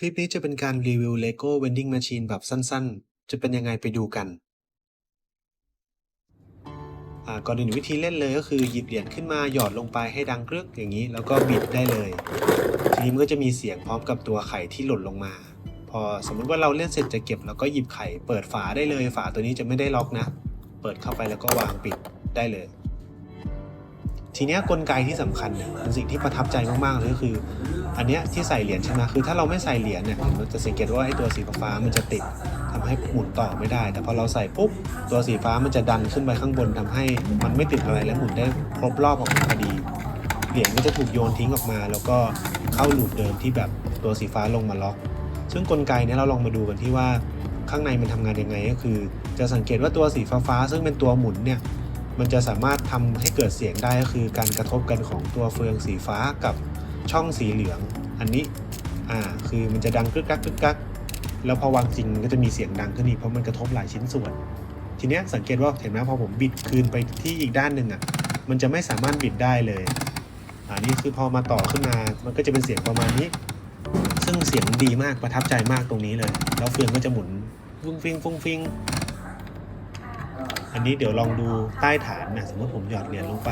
คลิปนี้จะเป็นการรีวิว LEGO Vending Machine แบบสั้นๆ จะเป็นยังไงไปดูกันอ่าก่อนอื่นวิธีเล่นเลยก็คือหยิบเหรียญขึ้นมาหยอดลงไปให้ดังกรึกอย่างนี้ แล้วก็บิดได้เลย ทีนี้มันก็จะมีเสียงพร้อมกับตัวไข่ที่หล่นลงมา พอสมมุติว่าเราเล่นเสร็จจะเก็บแล้วก็หยิบไข่ เปิดฝาได้เลย ฝาตัวนี้จะไม่ได้ล็อกนะ เปิดเข้าไปแล้วก็วางปิดได้เลย ทีเนี้ยกลไกที่สำคัญเนี่ยเป็นสิ่งที่ประทับใจมากๆเลยก็คือ อันเนี้ยที่ใส่เหรียญใช่ไหมคือถ้าเราไม่ใส่เหรียญเนี่ยมันจะสังเกตว่าไอ้ตัวสีฟ้ามันจะติดทำให้หมุนต่อไม่ได้ แต่พอเราใส่ปุ๊บตัวสีฟ้ามันจะดันขึ้นไปข้างบนทำให้มันไม่ติดอะไรและหมุนได้ครบรอบออกมาพอดีเหรียญก็จะถูกโยนทิ้งออกมา แล้วก็เข้าลูปเดิมที่แบบตัวสีฟ้าลงมาล็อก ซึ่งกลไกเนี้เราลองมาดูกันที่ว่าข้างในมันทำงานยังไงก็คือ จะสังเกตว่าตัวสีฟ้าซึ่งเป็นตัวหมุนเนี่ย มันจะสามารถทำให้เกิดเสียงได้ก็คือการกระทบกันของตัวเฟืองสีฟ้ากับช่องสีเหลือง อันนี้อ่าคือมันจะดังกึกกักกึกกักแล้วพอวางจริงก็จะมีเสียงดังขึ้นอีกเพราะมันกระทบหลายชิ้นส่วน ทีนี้สังเกตว่าเห็นไหมพอผมบิดคืนไปที่อีกด้านหนึ่งอะมันจะไม่สามารถบิดได้เลยอ่านี่คือพอมาต่อขึ้นมา มันก็จะเป็นเสียงประมาณนี้ ซึ่งเสียงดีมากประทับใจมากตรงนี้เลย แล้วเฟืองก็จะหมุนฟุ้งฟิงฟุ้งฟิง อันนี้เดี๋ยวลองดูใต้ฐานนะสมมติผมหยอดเหรียญลงไป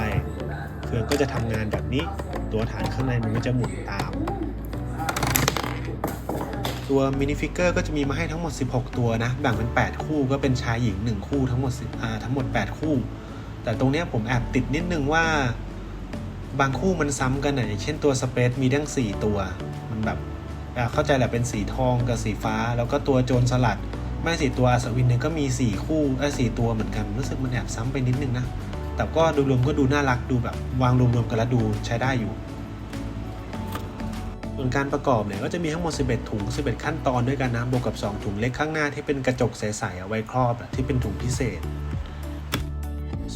เฟืองก็จะทำงานแบบนี้ ตัวฐานข้างในมันก็จะหมุนตาม ตัวมินิฟิกเกอร์ก็จะมีมาให้ทั้งหมด 16 ตัวนะ แบ่งเป็น 8 คู่ก็เป็นชายหญิง 1 คู่ทั้งหมด10อ่าทั้งหมด 8 คู่ แต่ตรงเนี้ยผมแอบติดนิดนึงว่า บางคู่มันซ้ำกันนะอย่างเช่นตัวสเปซมีทั้ง 4 ตัว มันแบบอ่าเข้าใจแหละเป็นสีทองกับสีฟ้า แล้วก็ตัวโจรสลัด ไม่สี่ตัวอัศวินเนี่ยก็มี4คู่เอ้สี่ตัวเหมือนกันรู้สึกมันแอบซ้ำไปนิดนึงนะแต่ก็ดูรวมก็ดูน่ารักดูแบบวางรวมๆกันแล้วดูใช้ได้อยู่ ส่วนการประกอบเนี่ยก็จะมีทั้งหมด 11 ถุง 11 ขั้นตอนด้วยกันนะบวกกับ 2 ถุงเล็กข้างหน้าที่เป็นกระจกใสๆเอาไว้ครอบที่เป็นถุงพิเศษ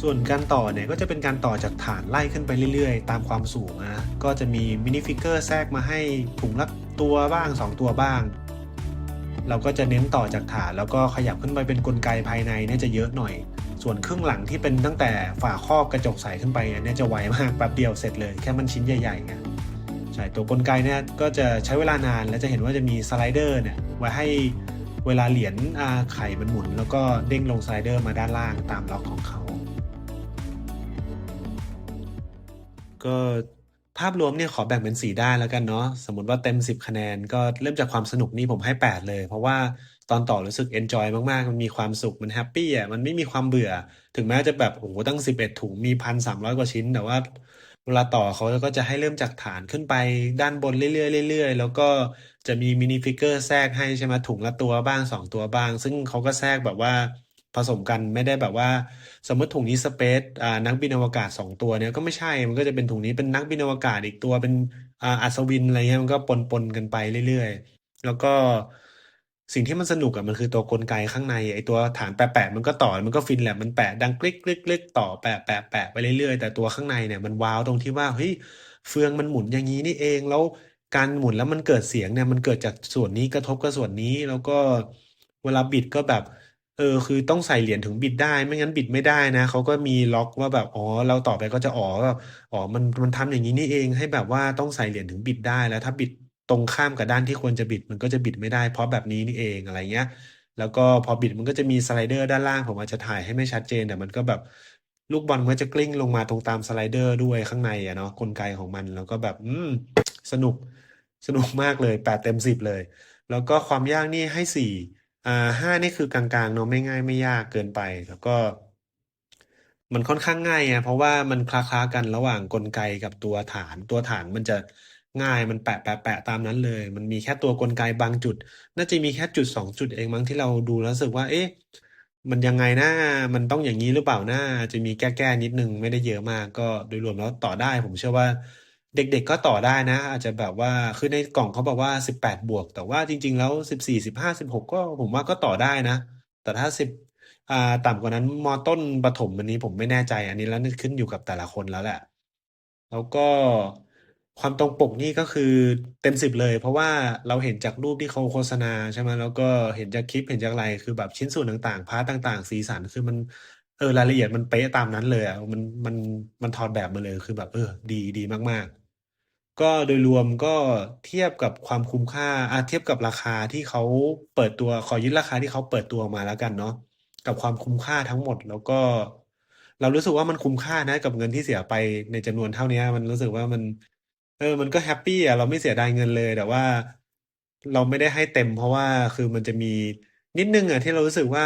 ส่วนการต่อเนี่ยก็จะเป็นการต่อจากฐานไล่ขึ้นไปเรื่อยๆ ตามความสูงนะก็จะมีมินิฟิกเกอร์แทรกมาให้ถุงละตัวบ้าง 2 ตัวบ้าง เราก็จะเน้นต่อจากฐาน แล้วก็ขยับขึ้นไปเป็นกลไกภายในเนี่ยจะเยอะหน่อย ส่วนครึ่งหลังที่เป็นตั้งแต่ฝาครอบกระจกใสขึ้นไปอันเนี้ยจะไวมากแป๊บเดียวเสร็จเลยแค่มันชิ้นใหญ่ๆไงใช่ตัวกลไกเนี่ยก็จะใช้เวลานานและจะเห็นว่าจะมีสไลเดอร์เนี่ยไว้ให้เวลาเหรียญไข่มันหมุน แล้วก็เด้งลงสไลเดอร์มาด้านล่างตามล็อกของเขาก็ ภาพรวมเนี่ยขอแบ่งเป็น 4 ด้านแล้วกันเนาะสมมติว่าเต็ม 10 คะแนนก็เริ่มจากความสนุกนี่ผมให้ 8 เลย เพราะว่าตอนต่อรู้สึก enjoy มาก ๆ มันมีความสุขมันแฮปปี้อะมันไม่มีความเบื่อ ถึงแม้จะแบบโอ้โหตั้ง 11 ถุงมีพันสามร้อยกว่าชิ้น แต่ว่าเวลาต่อเขาก็จะให้เริ่มจากฐานขึ้นไปด้านบนเรื่อยๆเรื่อยๆ แล้วก็จะมีมินิฟิกเกอร์แทรกให้ใช่ไหมถุงละตัวบ้างสองตัวบ้าง ซึ่งเขาก็แทรกแบบว่า ผสมกันไม่ได้แบบว่า สมมติถุงนี้สเปซอ่านักบินอวกาศสองตัวเนี่ยก็ไม่ใช่มันก็จะเป็นถุงนี้เป็นนักบินอวกาศอีกตัวเป็นอ่าอัศวินอะไรเงี้ยมันก็ปนปนกันไปเรื่อยๆ แล้วก็สิ่งที่มันสนุกอะมันคือตัวกลไกข้างในไอตัวฐานแปะๆมันก็ต่อมันก็ฟินแหละมันแปะดังกลิกกลิกกลิกต่อแปะแปะแปะไปเรื่อยๆ แต่ตัวข้างในเนี่ยมันว้าวตรงที่ว่าเฮ้ยเฟืองมันหมุนอย่างนี้นี่เองแล้วการหมุนแล้วมันเกิดเสียงเนี่ยมันเกิดจากส่วนนี้กระทบกับส่วนนี้ แล้วก็เวลาบิดก็แบบ เออ คือต้องใส่เหรียญถึงบิดได้ ไม่งั้นบิดไม่ได้นะเขาก็มีล็อกว่าแบบอ๋อ เราต่อไปก็จะอ๋อแบบอ๋อมันมันทำอย่างนี้นี่เองให้แบบว่าต้องใส่เหรียญถึงบิดได้แล้วถ้าบิดตรงข้ามกับด้านที่ควรจะบิดมันก็จะบิดไม่ได้ เพราะแบบนี้นี่เองอะไรเงี้ย แล้วก็พอบิดมันก็จะมีสไลเดอร์ด้านล่างผมอาจจะถ่ายให้ไม่ชัดเจนแต่มันก็แบบลูกบอลมันจะกลิ้งลงมาตรงตามสไลเดอร์ด้วยข้างในอะเนาะกลไกของมันแล้วก็แบบ อืมสนุกสนุกมากเลยแปดเต็มสิบเลย แล้วก็ความยากนี่ให้สี่ อ่าห้านี่คือกลาง ๆ เนาะ ไม่ง่ายไม่ยากเกินไป แล้วก็ มันค่อนข้างง่ายไง เพราะว่ามันคล้า ๆ กันระหว่างกลไกกับตัวฐาน ตัวฐานมันจะง่าย มันแปะแปะแปะตามนั้นเลย มันมีแค่ตัวกลไกบางจุด น่าจะมีแค่จุดสองจุดเองมั้งที่เราดูแล้วรู้สึกว่า เอ๊ะ มันยังไงนะ มันต้องอย่างนี้หรือเปล่านะ จะมีแก้แก้นิดนึงไม่ได้เยอะมาก ก็โดยรวมแล้วต่อได้ ผมเชื่อว่า เด็ก ๆ ก็ต่อได้นะ อาจจะแบบว่า คือในกล่องเขาบอกว่าสิบแปดบวก แต่ว่าจริง ๆ แล้วสิบสี่สิบห้าสิบหกก็ผมว่าก็ต่อได้นะ แต่ถ้าสิบอ่าต่ำกว่านั้นมต้นประถมอันนี้ผมไม่แน่ใจ อันนี้แล้วขึ้นอยู่กับแต่ละคนแล้วแหละ แล้วก็ความตรงปกนี่ก็คือเต็มสิบเลย เพราะว่าเราเห็นจากรูปที่เขาโฆษณาใช่ไหมแล้วก็เห็นจากคลิปเห็นจากอะไรคือแบบชิ้นส่วนต่างๆพาร์ตต่างๆ สีสันคือมันเออรายละเอียดมันเป๊ะตามนั้นเลยอะมันมันมันถอดแบบมาเลยคือแบบ เออ ดีดีมากๆ ก็โดยรวมก็เทียบกับความคุ้มค่าอะเทียบกับราคาที่เขาเปิดตัวขอยึดราคาที่เขาเปิดตัวมาแล้วกันเนาะกับความคุ้มค่าทั้งหมด แล้วก็ เรารู้สึกว่ามันคุ้มค่านะ กับเงินที่เสียไปในจำนวนเท่านี้มันรู้สึกว่ามัน เออ มันก็แฮปปี้อะเราไม่เสียดายเงินเลย แต่ว่า เราไม่ได้ให้เต็ม เพราะว่าคือมันจะมีนิดนึงอะที่เรารู้สึกว่า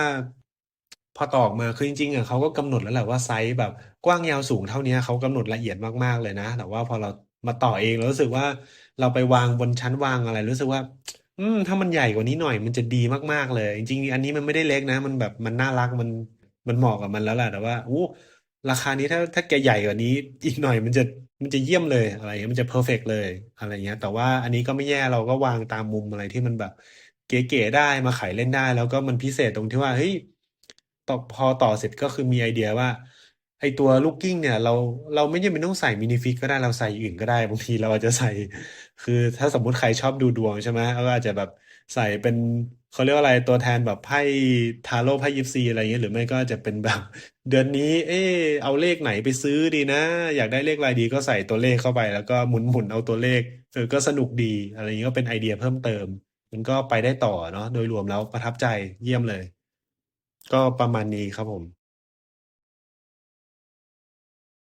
พอตอกมาคือจริงๆอะเขาก็กำหนดแล้วแหละว่าไซส์แบบกว้างยาวสูงเท่านี้เขากำหนดละเอียดมากๆเลยนะ แต่ว่าพอเรา มาต่อเองเรารู้สึกว่าเราไปวางบนชั้นวางอะไร รู้สึกว่า อืม ถ้ามันใหญ่กว่านี้หน่อยมันจะดีมากๆเลย จริงๆ อันนี้มันไม่ได้เล็กนะ มันแบบมันน่ารักมันมันเหมาะกับมันแล้วแหละแต่ว่าอู้ราคานี้ถ้าถ้าแกใหญ่กว่านี้ อีกหน่อยมันจะมันจะเยี่ยมเลยอะไรเงี้ยมันจะเพอร์เฟกเลยอะไรเงี้ย แต่ว่าอันนี้ก็ไม่แย่เราก็วางตามมุมอะไรที่มันแบบ เก๋ๆได้มาขายเล่นได้ แล้วก็มันพิเศษตรงที่ว่าเฮ้ยต่อพอต่อเสร็จก็คือมีไอเดียว่า ไอตัวลูกกิ้งเนี่ยเราเราไม่จำเป็นต้องใส่มินิฟิกก็ได้เราใส่อื่นก็ได้บางทีเราอาจจะใส่ คือถ้าสมมุติใครชอบดูดวงใช่ไหมก็อาจจะแบบใส่เป็นเขาเรียกว่าอะไรตัวแทนแบบไพ่ทาโร่ไพ่ยิปซีอะไรเงี้ยหรือไม่ก็จะเป็นแบบ เดือนนี้ เออเอาเลขไหนไปซื้อดีนะ อยากได้เลขอะไรดีก็ใส่ตัวเลขเข้าไป แล้วก็หมุนหมุนเอาตัวเลขเออก็สนุกดีอะไรอย่างนี้ก็เป็นไอเดียเพิ่มเติม มันก็ไปได้ต่อเนาะโดยรวมแล้วประทับใจเยี่ยมเลย ก็ประมาณนี้ครับผม